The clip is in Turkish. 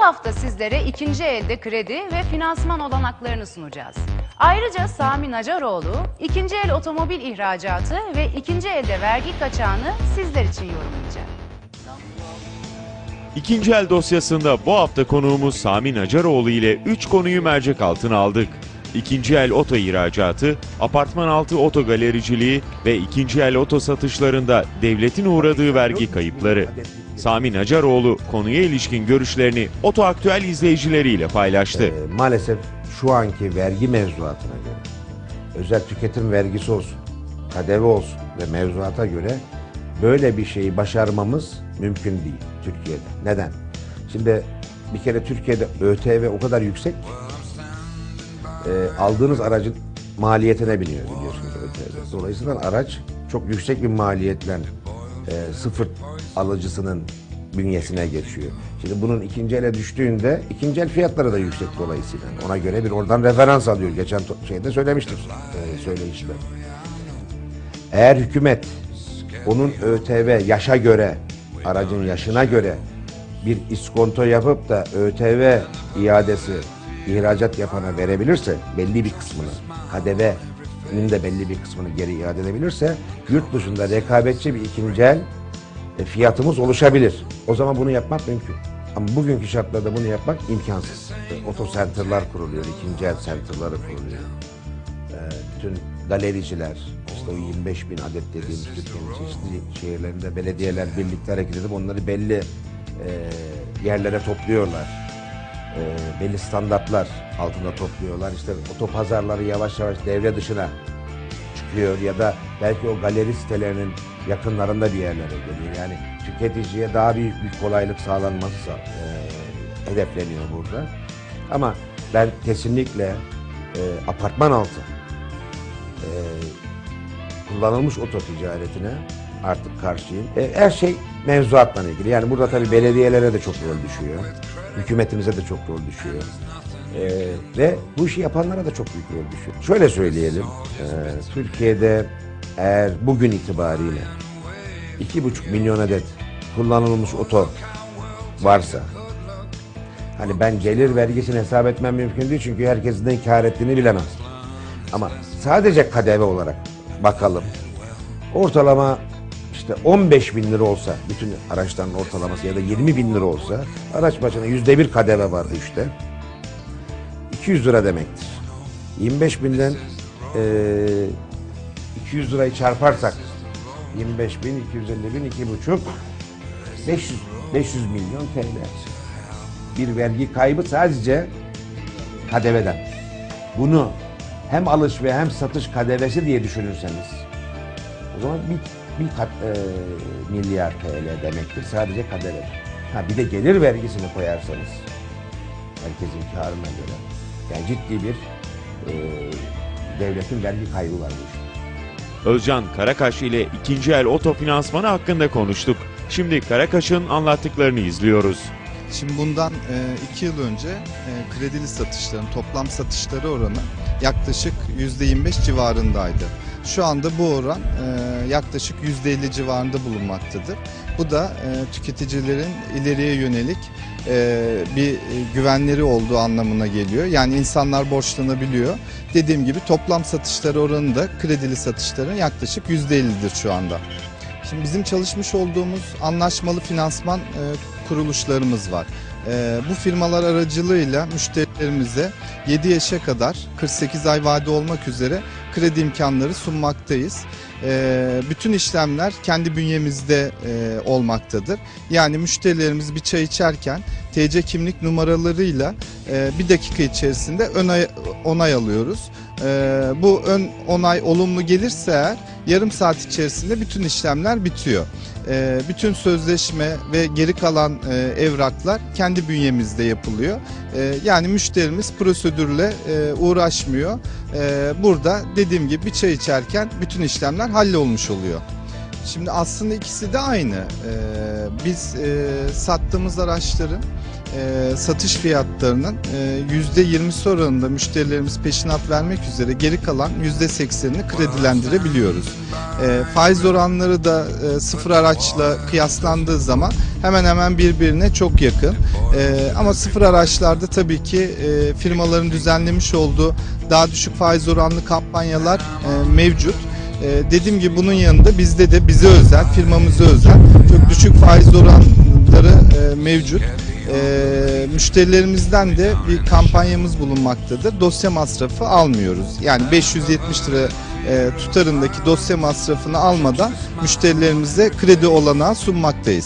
Bu hafta sizlere ikinci elde kredi ve finansman olanaklarını sunacağız. Ayrıca Sami Nacaroğlu ikinci el otomobil ihracatı ve ikinci elde vergi kaçağını sizler için yorumlayacak. İkinci el dosyasında bu hafta konuğumuz Sami Nacaroğlu ile 3 konuyu mercek altına aldık. İkinci el oto ihracatı, apartman altı oto galericiliği ve ikinci el oto satışlarında devletin uğradığı vergi kayıpları. Sami Nacaroğlu konuya ilişkin görüşlerini Oto Aktüel izleyicileriyle paylaştı. Ee, maalesef şu anki vergi mevzuatına göre özel tüketim vergisi olsun, KDV olsun ve mevzuata göre böyle bir şeyi başarmamız mümkün değil Türkiye'de. Neden? Şimdi bir kere Türkiye'de ÖTV o kadar yüksek ki e, aldığınız aracın maliyetine biniyor biliyorsunuz. Dolayısıyla araç çok yüksek bir maliyetle e, sıfır alıcısının bünyesine geçiyor. Şimdi bunun ikinci ele düştüğünde ikinci el fiyatları da yüksek dolayısıyla. Ona göre bir oradan referans alıyor. Geçen şeyde söylemiştim e, söyleyişte. Eğer hükümet onun ÖTV yaşa göre, aracın yaşına göre bir iskonto yapıp da ÖTV iadesi ihracat yapana verebilirse belli bir kısmını, KDV'nin de belli bir kısmını geri iade edebilirse yurt dışında rekabetçi bir ikinci el e, fiyatımız oluşabilir. O zaman bunu yapmak mümkün. Ama bugünkü şartlarda bunu yapmak imkansız. E, Oto center'lar kuruluyor, ikinci el center'ları kuruluyor. E, bütün galericiler, işte o 25 bin adet dediğimiz Türkiye'nin çeşitli şehirlerinde belediyeler birlikte hareket edip onları belli e, yerlere topluyorlar. E, belli standartlar altında topluyorlar. İşte otopazarları yavaş yavaş devre dışına çıkıyor ya da belki o galeri sitelerinin yakınlarında bir yerlere geliyor. Yani tüketiciye daha büyük bir kolaylık sağlanması e, hedefleniyor burada. Ama ben kesinlikle e, apartman altı e, kullanılmış oto ticaretine artık karşıyım. E, her şey mevzuatla ilgili. Yani burada tabii belediyelere de çok rol düşüyor. Hükümetimize de çok rol düşüyor. E, ve bu işi yapanlara da çok büyük rol düşüyor. Şöyle söyleyelim. e, Türkiye'de eğer bugün itibariyle iki buçuk milyon adet kullanılmış oto varsa Hani ben gelir vergisini hesap etmem mümkün değil çünkü herkesin ne kar ettiğini bilemez. Ama sadece KDV olarak bakalım. Ortalama işte 15 bin lira olsa bütün araçların ortalaması ya da 20 bin lira olsa araç başına yüzde bir KDV vardı işte. 200 lira demektir. 25 binden eee 200 lirayı çarparsak 25 bin, 250 bin, iki buçuk 500, 500 milyon TL bir vergi kaybı sadece KDV'den. Bunu hem alış ve hem satış KDV'si diye düşünürseniz o zaman bir, bir kat, e, milyar TL demektir sadece KDV. Ha bir de gelir vergisini koyarsanız herkesin karına göre yani ciddi bir e, devletin vergi kaybı var bu işte. Özcan Karakaş ile ikinci el oto finansmanı hakkında konuştuk. Şimdi Karakaş'ın anlattıklarını izliyoruz. Şimdi bundan 2 yıl önce e, kredili satışların toplam satışları oranı yaklaşık %25 civarındaydı. Şu anda bu oran e, yaklaşık %50 civarında bulunmaktadır. Bu da e, tüketicilerin ileriye yönelik e, bir güvenleri olduğu anlamına geliyor. Yani insanlar borçlanabiliyor. Dediğim gibi toplam satışları oranı da kredili satışların yaklaşık %50'dir şu anda. Şimdi bizim çalışmış olduğumuz anlaşmalı finansman kuruluşlarımız var. Bu firmalar aracılığıyla müşterilerimize 7 yaşa kadar 48 ay vade olmak üzere kredi imkanları sunmaktayız. E, bütün işlemler kendi bünyemizde e, olmaktadır. Yani müşterilerimiz bir çay içerken TC kimlik numaralarıyla e, bir dakika içerisinde onay alıyoruz. E, bu ön onay olumlu gelirse eğer yarım saat içerisinde bütün işlemler bitiyor. Ee, bütün sözleşme ve geri kalan e, evraklar kendi bünyemizde yapılıyor. Ee, yani müşterimiz prosedürle e, uğraşmıyor. Ee, burada dediğim gibi bir çay içerken bütün işlemler hallolmuş oluyor. Şimdi aslında ikisi de aynı. Biz e, sattığımız araçların e, satış fiyatlarının e, %20'si oranında müşterilerimiz peşinat vermek üzere geri kalan %80'ini kredilendirebiliyoruz. E, faiz oranları da e, sıfır araçla kıyaslandığı zaman hemen hemen birbirine çok yakın. E, ama sıfır araçlarda tabii ki e, firmaların düzenlemiş olduğu daha düşük faiz oranlı kampanyalar e, mevcut. E, dediğim gibi bunun yanında bizde de bize özel, firmamıza özel çok düşük faiz oranları e, mevcut. E, müşterilerimizden de bir kampanyamız bulunmaktadır. Dosya masrafı almıyoruz. Yani 570 lira e, tutarındaki dosya masrafını almadan müşterilerimize kredi olanağı sunmaktayız.